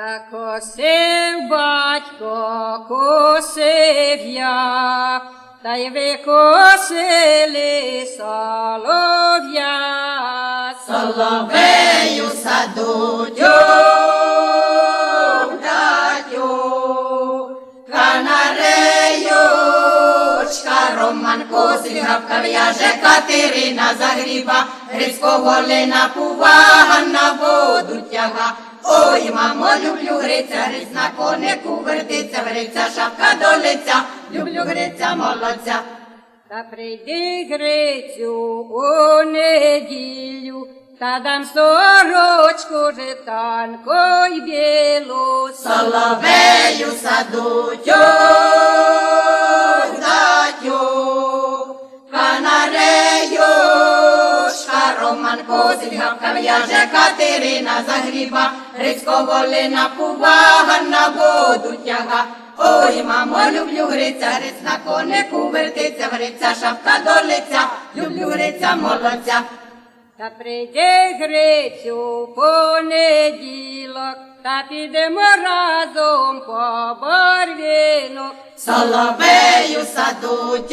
Та косив батько, косив я, та й викосили солов'я. Соловею садуть, гавка в'яже, Катерина загріба, Грицького лина пува, гриця, гриць на конику вертиться, гриця, шапка до лиця, люблю гриця, молодця. Та прийди Грицю у неділю, та дам сорочку, житанку й білу. Соловею садуть, Гавка в'яже, Катерина загріба, Грицького лина пува, на воду тяга. Ой, мамо, люблю гриця, гриць на конику вертиться, гриця, шапка до лиця, люблю гриця, молодця. Та прийди Грицю понеділок, та підемо разом по барвінок. Соловею садуть,